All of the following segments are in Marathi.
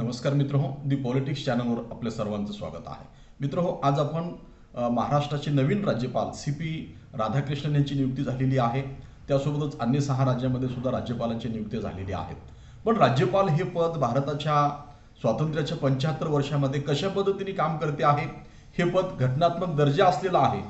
नमस्कार मित्र हो दी पॉलिटिक्स चॅनलवर आपल्या सर्वांचं स्वागत आहे. मित्र हो आज आपण महाराष्ट्राचे नवीन राज्यपाल सी पी राधाकृष्णन यांची नियुक्ती झालेली आहे. त्यासोबतच अन्य सहा राज्यामध्ये सुद्धा राज्यपालांची नियुक्ती झालेली आहेत पण राज्यपाल हे पद भारताच्या स्वातंत्र्याच्या पंच्याहत्तर वर्षामध्ये कशा पद्धतीने काम करते आहे? हे पद घटनात्मक दर्जा असलेला आहे.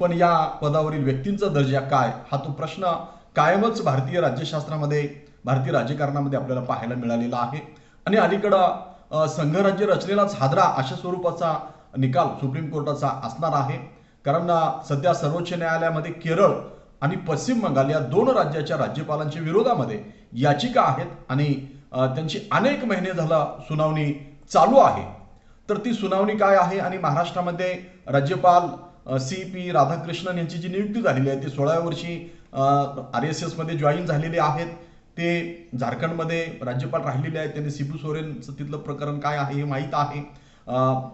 पण या पदावरील व्यक्तींचा दर्जा काय? हा तो प्रश्न कायमच भारतीय राज्यशास्त्रामध्ये भारतीय राजकारणामध्ये आपल्याला पाहायला मिळालेला आहे. आणि अलीकडं संघराज्य रचनेलाच हादरा अशा स्वरूपाचा निकाल सुप्रीम कोर्टाचा असणार आहे. कारण सध्या सर्वोच्च न्यायालयामध्ये केरळ आणि पश्चिम बंगाल या दोन राज्याच्या राज्यपालांच्या विरोधामध्ये याचिका आहेत आणि त्यांची अनेक महिने झाला सुनावणी चालू आहे. तर ती सुनावणी काय आहे आणि महाराष्ट्रामध्ये राज्यपाल सी पी राधाकृष्णन यांची जी नियुक्ती झालेली आहे ती सोळाव्या वर्षी आर एस एसमध्ये जॉईन झालेले आहेत. ते झारखंडमध्ये राज्यपाल राहिलेले आहेत त्यांनी सिबू सोरेनचं तिथलं प्रकरण काय आहे हे माहीत आहे.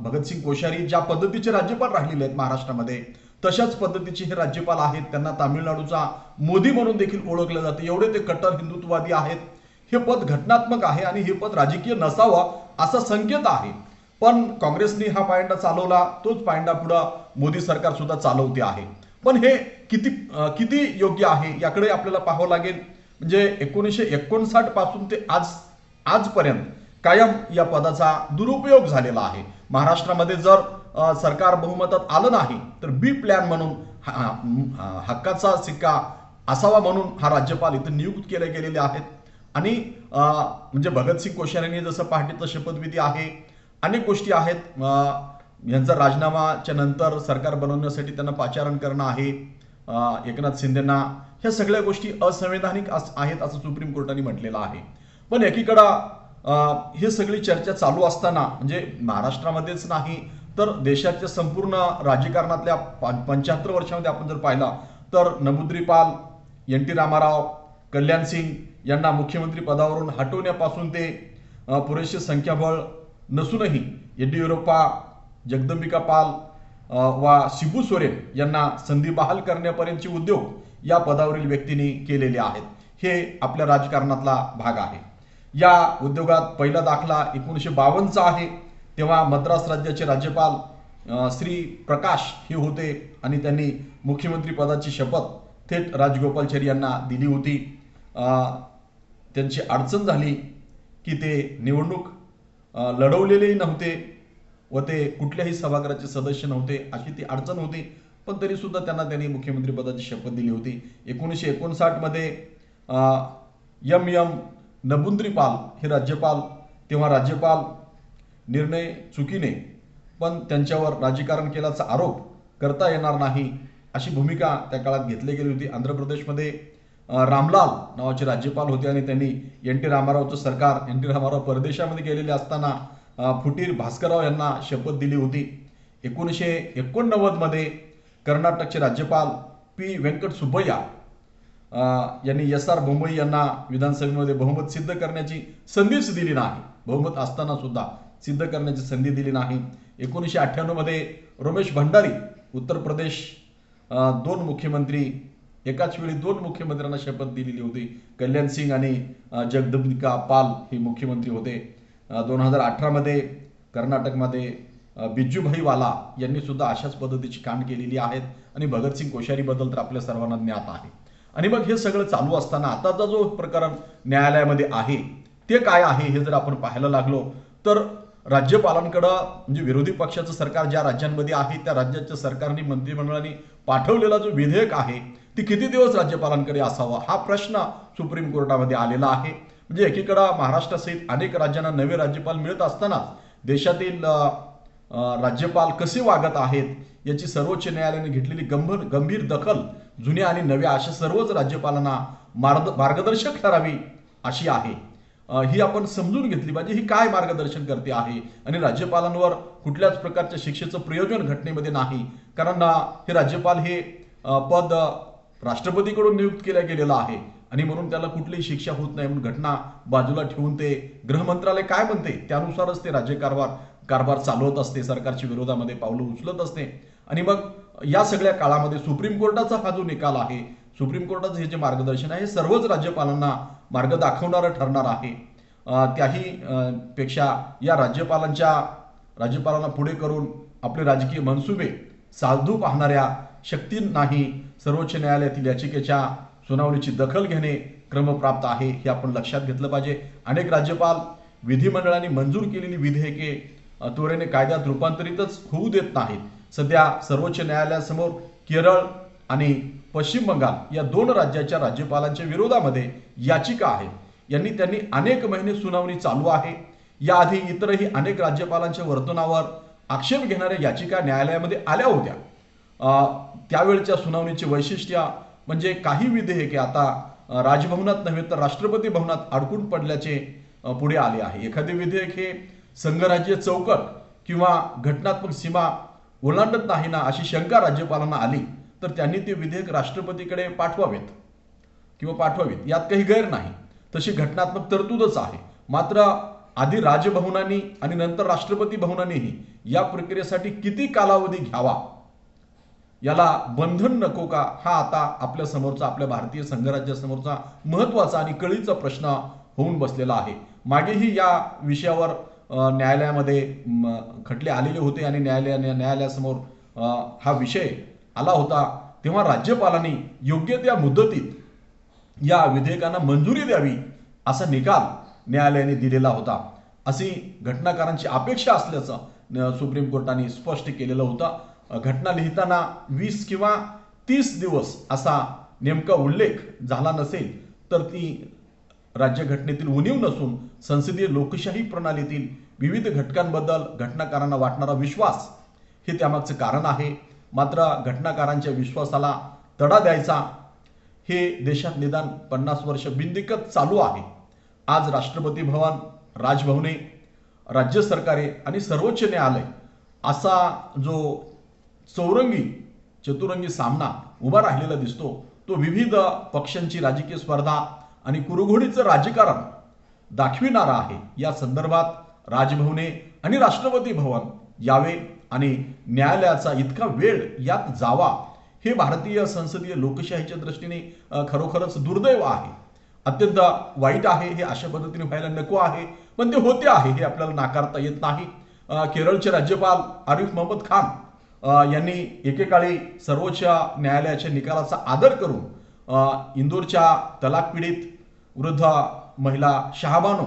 भगतसिंग कोश्यारी ज्या पद्धतीचे राज्यपाल राहिलेले आहेत महाराष्ट्रामध्ये तशाच पद्धतीचे हे राज्यपाल आहेत. त्यांना तामिळनाडूचा मोदी म्हणून देखील ओळखलं जातं. एवढे ते कट्टर हिंदुत्ववादी आहेत. हे पद घटनात्मक आहे आणि हे पद राजकीय नसावं असा संकेत आहे. पण काँग्रेसने हा पायंडा चालवला तोच पायंडा पुढं मोदी सरकार सुद्धा चालवते आहे. पण हे किती किती योग्य आहे याकडे आपल्याला पाहावं लागेल. म्हणजे एकोणीसशे एकोणसाठपासून ते आज आजपर्यंत कायम या पदाचा दुरुपयोग झालेला आहे. महाराष्ट्रामध्ये जर सरकार बहुमतात आलं नाही तर बी प्लॅन म्हणून हक्काचा सिक्का असावा म्हणून हा राज्यपाल इथं नियुक्त केले गेलेले आहेत. आणि म्हणजे भगतसिंग कोश्यारींनी जसं पहाटेचं शपथविधी आहे. अनेक गोष्टी आहेत. यांचा राजीनामाच्या नंतर सरकार बनवण्यासाठी त्यांना पाचारण करणं आहे. एकनाथ शिंदेना ह्या सगळ्या गोष्टी असंवैधानिक अस- आहेत असं सुप्रीम कोर्टाने म्हटलेलं आहे. पण एकीकडं हे सगळी चर्चा चालू असताना म्हणजे महाराष्ट्रामध्येच नाही तर देशाच्या संपूर्ण राजकारणातल्या पंच्याहत्तर वर्षामध्ये आपण जर पाहिला तर नबुद्रीपाल एन टी रामाराव कल्याण सिंग यांना मुख्यमंत्री पदावरून हटवण्यापासून ते पुरेसे संख्याबळ नसूनही येडियुरप्पा जगदंबिका पाल वा शिबू सोरेन यांना संधी बहाल करण्यापर्यंतचे उद्योग या पदावरील व्यक्तींनी केलेले आहेत. हे आपल्या राजकारणातला भाग आहे. या उद्योगात पहिला दाखला एकोणीसशे बावन्नचा आहे. तेव्हा मद्रास राज्याचे राज्यपाल श्री प्रकाश हे होते आणि त्यांनी मुख्यमंत्री पदाची शपथ थेट राजगोपालचारी यांना दिली होती. त्यांची अडचण झाली की ते निवडणूक लढवलेलेही नव्हते व ते कुठल्याही सभागृहाचे सदस्य नव्हते अशी ती अडचण होती. पण तरी सुद्धा त्यांना त्यांनी मुख्यमंत्री पदाची शपथ दिली होती. एकोणीसशे एकोणसाठमध्ये यम यम नबुंद्रीपाल हे राज्यपाल तेव्हा राज्यपाल निर्णय चुकीने पण त्यांच्यावर राजकारण केल्याचा आरोप करता येणार नाही अशी भूमिका त्या काळात घेतली गेली होती. आंध्र प्रदेशमध्ये रामलाल नावाचे राज्यपाल होते आणि त्यांनी एन टी रामारावचं सरकार एन टी रामाराव परदेशामध्ये गेलेले असताना फुटीर भास्करराव यांना शपथ दिली होती. एकोणीसशे एकोणनव्वदमध्ये कर्नाटकचे राज्यपाल पी व्यंकट सुब्बय्या यांनी एस आर बोंबई यांना विधानसभेमध्ये बहुमत सिद्ध करण्याची संधीच दिली नाही. बहुमत असताना सुद्धा सिद्ध करण्याची संधी दिली नाही. एकोणीसशे अठ्ठ्याण्णवमध्ये रमेश भंडारी उत्तर प्रदेश दोन मुख्यमंत्री एकाच वेळी दोन मुख्यमंत्र्यांना शपथ दिलेली होती. कल्याण सिंग आणि जगदंबिका पाल हे मुख्यमंत्री होते. दोन हजार अठरामध्ये कर्नाटकमध्ये बिज्जूभाई वाला यांनी सुद्धा अशाच पद्धतीची कांड केलेली आहेत. आणि भगतसिंग कोश्यारीबद्दल तर आपल्या सर्वांना ज्ञात आहे. आणि मग हे सगळं चालू असताना आताचा जो प्रकरण न्यायालयामध्ये आहे ते काय आहे हे जर आपण पाहायला लागलो तर राज्यपालांकडं म्हणजे विरोधी पक्षाचं सरकार ज्या राज्यांमध्ये आहे त्या राज्याच्या सरकारने मंत्रिमंडळाने पाठवलेला जो विधेयक आहे ती किती दिवस राज्यपालांकडे असावा हा प्रश्न सुप्रीम कोर्टामध्ये आलेला आहे. म्हणजे एकीकडं महाराष्ट्रासहित अनेक राज्यांना नवे राज्यपाल मिळत असतानाच देशातील राज्यपाल कसे वागत आहेत याची सर्वोच्च न्यायालयाने घेतलेली गंभीर गंभीर दखल जुन्या आणि नव्या अशा सर्वच राज्यपालांना मार्ग मार्गदर्शक ठरावी अशी आहे. ही आपण समजून घेतली पाहिजे ही काय मार्गदर्शन करते आहे आणि राज्यपालांवर कुठल्याच प्रकारच्या शिक्षेचं प्रयोजन घटनेमध्ये नाही. कारण हे राज्यपाल हे पद राष्ट्रपतीकडून नियुक्त केलं गेलेलं आहे आणि म्हणून त्याला कुठलीही शिक्षा होत नाही म्हणून घटना बाजूला ठेवून ते गृहमंत्रालय काय म्हणते त्यानुसारच ते राज्यकारभार कारभार चालवत असते सरकारच्या विरोधामध्ये पावलं उचलत असते. आणि मग या सगळ्या काळामध्ये सुप्रीम कोर्टाचा हा जो निकाल आहे सुप्रीम कोर्टाचं हे जे मार्गदर्शन आहे हे सर्वच राज्यपालांना मार्ग दाखवणारं ठरणार आहे. त्याही पेक्षा या राज्यपालांच्या राज्यपालांना पुढे करून आपले राजकीय मनसुबे साधू पाहणाऱ्या शक्तींनाही सर्वोच्च न्यायालयातील याचिकेच्या सुनावणीची दखल घेणे क्रमप्राप्त आहे हे आपण लक्षात घेतलं पाहिजे. अनेक राज्यपाल विधिमंडळाने मंजूर केलेली विधेयके त्वरेने कायद्यात रूपांतरितच होऊ देत नाहीत. सध्या सर्वोच्च न्यायालयासमोर केरळ आणि पश्चिम बंगाल या दोन राज्याच्या राज्यपालांच्या विरोधामध्ये याचिका आहे. यांनी त्यांनी अनेक महिने सुनावणी चालू आहे. याआधी इतरही अनेक राज्यपालांच्या वर्तनावर आक्षेप घेणाऱ्या याचिका न्यायालयामध्ये आल्या होत्या. त्यावेळच्या सुनावणीचे वैशिष्ट्य म्हणजे काही विधेयके आता राजभवनात नव्हे तर राष्ट्रपती भवनात अडकून पडल्याचे पुढे आले आहे. एखादे विधेयक हे संघराज्य चौकट किंवा घटनात्मक सीमा ओलांडत नाही ना अशी शंका राज्यपालांना आली तर त्यांनी ते विधेयक राष्ट्रपतीकडे पाठवावेत किंवा पाठवावेत. यात काही गैर नाही. तशी घटनात्मक तरतूदच आहे. मात्र आधी राजभवनांनी आणि नंतर राष्ट्रपती भवनानेही या प्रक्रियेसाठी किती कालावधी घ्यावा याला बंधन नको का हा आता आपल्या समोरचा आपल्या भारतीय संघराज्यासमोरचा महत्त्वाचा आणि कळीचा प्रश्न होऊन बसलेला आहे. मागेही या विषयावर न्यायालयामध्ये म, खटले आलेले होते आणि न्यायालयाने न्यायालयासमोर हा विषय आला होता. तेव्हा राज्यपालांनी योग्य त्या मुदतीत या विधेयकांना मंजुरी द्यावी असा निकाल न्यायालयाने दिलेला होता. अशी घटनाकारांची अपेक्षा असल्याचं सुप्रीम कोर्टाने स्पष्ट केलेलं होतं. घटना लिहिताना वीस किंवा तीस दिवस असा नेमका उल्लेख झाला नसेल तर ती राज्यघटनेतील उणीव नसून संसदीय लोकशाही प्रणालीतील विविध घटकांबद्दल घटनाकारांना वाटणारा विश्वास हे त्यामागचं कारण आहे. मात्र घटनाकारांच्या विश्वासाला तडा द्यायचा हे देशात निदान पन्नास वर्ष बिंदिकत चालू आहे. आज राष्ट्रपती भवन राजभवने राज्य सरकारे आणि सर्वोच्च न्यायालय असा जो चौरंगी चतुरंगी सामना उभा राहिलेला दिसतो तो विविध पक्षांची राजकीय स्पर्धा आणि कुरुघोडीचं राजकारण दाखविणारा आहे. या संदर्भात राजभवने आणि राष्ट्रपती भवन यावे आणि न्यायालयाचा इतका वेळ यात जावा हे भारतीय संसदीय लोकशाहीच्या दृष्टीने खरोखरच दुर्दैव आहे. अत्यंत वाईट आहे हे अशा पद्धतीने व्हायला नको आहे. पण ते होते आहे हे आपल्याला नाकारता येत नाही. केरळचे राज्यपाल आरिफ मोहम्मद खान यांनी एकेकाळी सर्वोच्च न्यायालयाच्या निकालाचा आदर करून इंदूरच्या इंदोरच्या तलाक पीडित वृद्ध महिला शहाबानो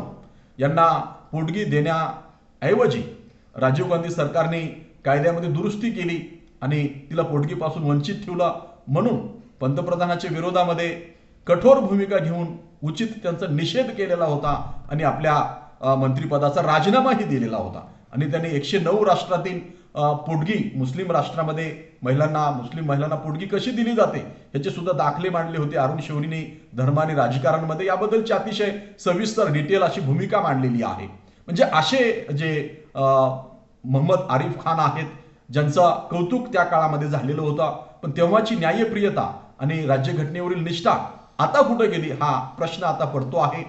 यांना पोटगी देण्याऐवजी राजीव गांधी सरकारने कायद्यामध्ये दुरुस्ती केली आणि तिला पोटगीपासून वंचित ठेवलं म्हणून पंतप्रधानाच्या विरोधामध्ये कठोर भूमिका घेऊन उचित त्यांचा निषेध केलेला होता आणि आपल्या मंत्रिपदाचा राजीनामाही दिलेला होता. आणि त्यांनी एकशे नऊ राष्ट्रातील पोटगी मुस्लिम राष्ट्रामध्ये महिलांना मुस्लिम महिलांना पोटगी कशी दिली जाते ह्याचे सुद्धा दाखले मांडले होते अरुण शौरीने धर्म आणि राजकारणमध्ये. याबद्दलची अतिशय सविस्तर डिटेल अशी भूमिका मांडलेली आहे. म्हणजे असे जे मोहम्मद आरिफ खान आहेत ज्यांचं कौतुक त्या काळामध्ये झालेलं होतं पण तेव्हाची न्यायप्रियता आणि राज्यघटनेवरील निष्ठा आता कुठं गेली हा प्रश्न आता पडतो आहे.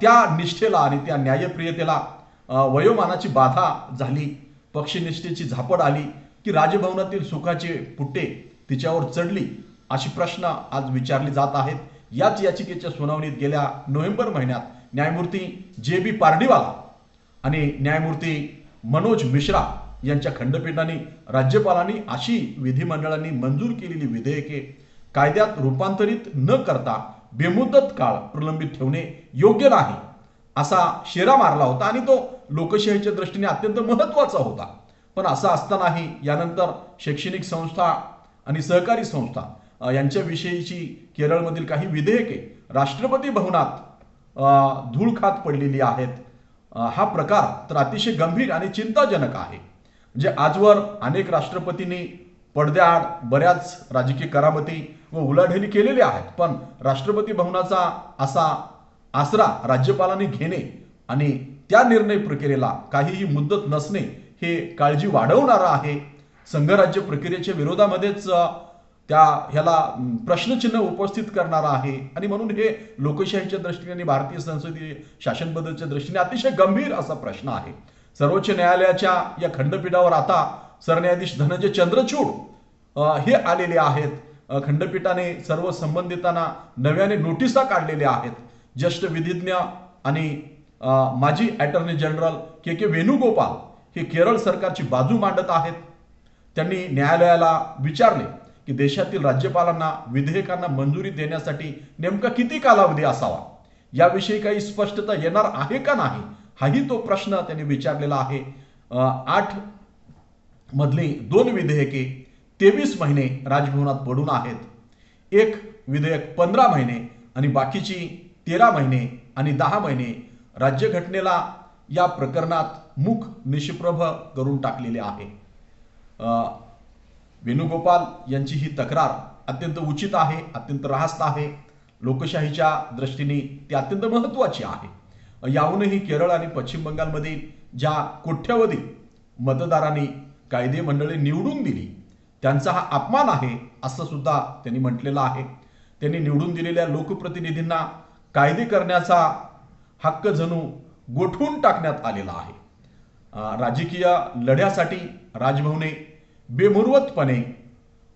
त्या निष्ठेला आणि त्या न्यायप्रियतेला वयोमानाची बाधा झाली. पक्षनिष्ठेची झापड आली की राजभवनातील सुखाचे पुट्टे तिच्यावर चढली अशी प्रश्न आज विचारले जात आहेत. याच याचिकेच्या सुनावणीत गेल्या नोव्हेंबर महिन्यात न्यायमूर्ती जे बी पार्डीवाला आणि न्यायमूर्ती मनोज मिश्रा यांच्या खंडपीठाने राज्यपालांनी अशी विधिमंडळांनी मंजूर केलेली विधेयके कायद्यात रूपांतरित न करता बेमुदत काळ प्रलंबित ठेवणे योग्य नाही असा शेरा मारला होता आणि तो लोकशाहीच्या दृष्टीने अत्यंत महत्त्वाचा होता. पण असं असतानाही यानंतर शैक्षणिक संस्था आणि सहकारी संस्था यांच्याविषयीची केरळमधील काही विधेयके राष्ट्रपती भवनात धूळ खात पडलेली आहेत. हा प्रकार तर अतिशय गंभीर आणि चिंताजनक आहे. म्हणजे आजवर अनेक राष्ट्रपतींनी पडद्याआड बऱ्याच राजकीय करामती व उलाढेली केलेल्या आहेत. पण राष्ट्रपती भवनाचा असा आसरा राज्यपालांनी घेणे आणि त्या निर्णय प्रक्रियेला काहीही मुद्दत नसणे हे काळजी वाढवणारं आहे. संघराज्य प्रक्रियेच्या विरोधामध्येच त्या ह्याला प्रश्नचिन्ह उपस्थित करणारा आहे. आणि म्हणून हे लोकशाहीच्या दृष्टीने आणि भारतीय संसदीय शासन दृष्टीने अतिशय गंभीर असा प्रश्न आहे. सर्वोच्च न्यायालयाच्या या खंडपीठावर आता सरन्यायाधीश धनंजय चंद्रचूड हे आलेले आहेत. खंडपीठाने सर्व संबंधितांना नव्याने नोटिसा काढलेल्या आहेत. ज्येष्ठ विधिज्ञ आणि माजी attorney general K K Venugopal हे केरळ सरकारची बाजू मांडत आहेत. त्यांनी न्यायालयाला विचारले की देशातील राज्यपालांना विधेयकांना मंजुरी देण्यासाठी नेमका किती कालावधी असावा? याविषयी काही स्पष्टता येणार आहे का नाही? हाही तो प्रश्न त्यांनी विचारलेला आहे. आठ मधली दोन विधेयके तेवीस महिने राजभवनात पडून आहेत. एक विधेयक पंधरा महिने आणि बाकीची तेरा महिने आणि दहा महिने राज्यघटनेला या प्रकरणात मुख निष्प्रभ करून टाकलेले आहे. वेणुगोपाल यांची ही तक्रार अत्यंत उचित आहे अत्यंत रास्त आहे. लोकशाहीच्या दृष्टीने ती अत्यंत महत्त्वाची आहे. याहूनही केरळ आणि पश्चिम बंगालमधील ज्या कोट्यवधी मतदारांनी कायदे मंडळे निवडून दिली त्यांचा हा अपमान आहे असं सुद्धा त्यांनी म्हटलेलं आहे. त्यांनी निवडून दिलेल्या लोकप्रतिनिधींना कायदे करण्याचा हक्क जणू गोठवून टाकण्यात आलेला आहे. राजकीय लढ्यासाठी राजभवने बेमुरवतपणे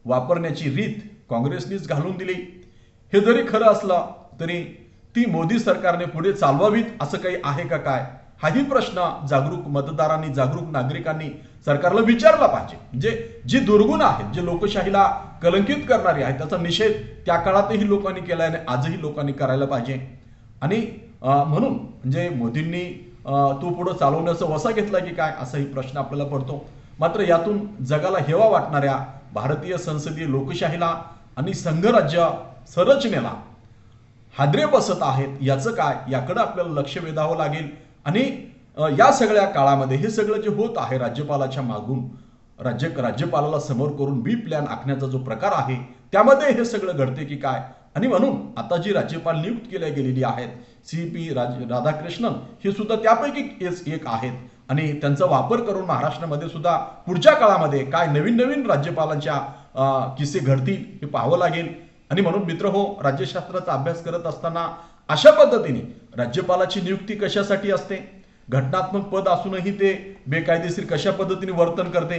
वापरण्याची रीत काँग्रेसनीच घालून दिली. हे जरी खरं असलं तरी ती मोदी सरकारने पुढे चालवावीत असं काही आहे का काय? हाही प्रश्न जागरूक मतदारांनी जागरूक नागरिकांनी सरकारला विचारला पाहिजे. म्हणजे जी दुर्गुण आहेत जे लोकशाहीला कलंकित करणारी आहेत त्याचा निषेध त्या काळातही लोकांनी केला आणि आजही लोकांनी करायला पाहिजे. आणि म्हणून म्हणजे मोदींनी तो पुढं चालवण्याचा वसा घेतला की काय असाही प्रश्न आपल्याला पडतो. मात्र यातून जगाला हेवा वाटणाऱ्या भारतीय संसदीय लोकशाहीला आणि संघराज्य संरचनेला हादरे बसत आहेत याचं काय याकडं आपल्याला लक्ष वेधावं लागेल. आणि या सगळ्या काळामध्ये हे सगळं जे होत आहे राज्यपालाच्या मागून राज्य राज्यपालाला समोर करून बी प्लॅन आखण्याचा जो प्रकार आहे त्यामध्ये हे सगळं घडते की काय? आणि म्हणून आता जी राज्यपाल नियुक्त केल्या गेलेली आहेत सी पी राज राधाकृष्णन हे सुद्धा त्यापैकी एक- एक आहेत. आणि त्यांचा वापर करून महाराष्ट्रामध्ये सुद्धा पुढच्या काळामध्ये काय नवीन नवीन राज्यपालांच्या किस्से घडतील हे पाहावं लागेल. आणि म्हणून मित्र हो राज्यशास्त्राचा अभ्यास करत असताना अशा पद्धतीने राज्यपालाची नियुक्ती कशासाठी असते? घटनात्मक पद असूनही ते बेकायदेशीर कशा पद्धतीने वर्तन करते?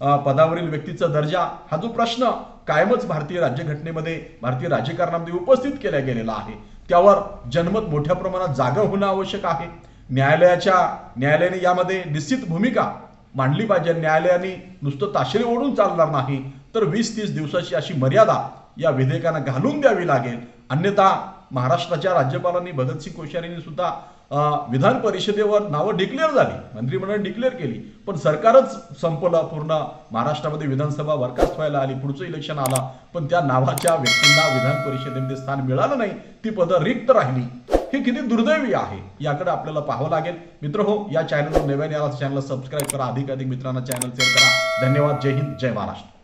पदावरील व्यक्तीचा दर्जा हा जो प्रश्न कायमच भारतीय राज्यघटनेमध्ये भारतीय राजकारणामध्ये उपस्थित केला गेलेला आहे. त्यावर जनमत मोठ्या प्रमाणात जागा होणं आवश्यक आहे. न्यायालयाच्या न्यायालयाने यामध्ये निश्चित भूमिका मांडली पाहिजे. न्यायालयाने नुसतं ताशेरे ओढून चालणार नाही तर वीस तीस दिवसाची अशी मर्यादा या विधेयकांना घालून द्यावी लागेल. अन्यथा महाराष्ट्राच्या राज्यपालांनी भगतसिंग कोश्यारींनी सुद्धा विधान परिषदेवर नावं डिक्लेअर झाली. मंत्रिमंडळ डिक्लेअर केली. पण सरकारच संपलं पूर्ण. महाराष्ट्रामध्ये विधानसभा बरखास्त व्हायला आली पुढचं इलेक्शन आला. पण त्या नावाच्या व्यक्तींना विधान परिषदेमध्ये स्थान मिळालं नाही. ती पदं रिक्त राहिली. हे किती दुर्दैवी आहे याकडे आपल्याला पाहावं लागेल. मित्र हो या चॅनलवर नव्याने आला चॅनलला सबस्क्राईब करा. अधिक अधिक मित्रांना चॅनल शेअर करा. धन्यवाद. जय हिंद. जय महाराष्ट्र.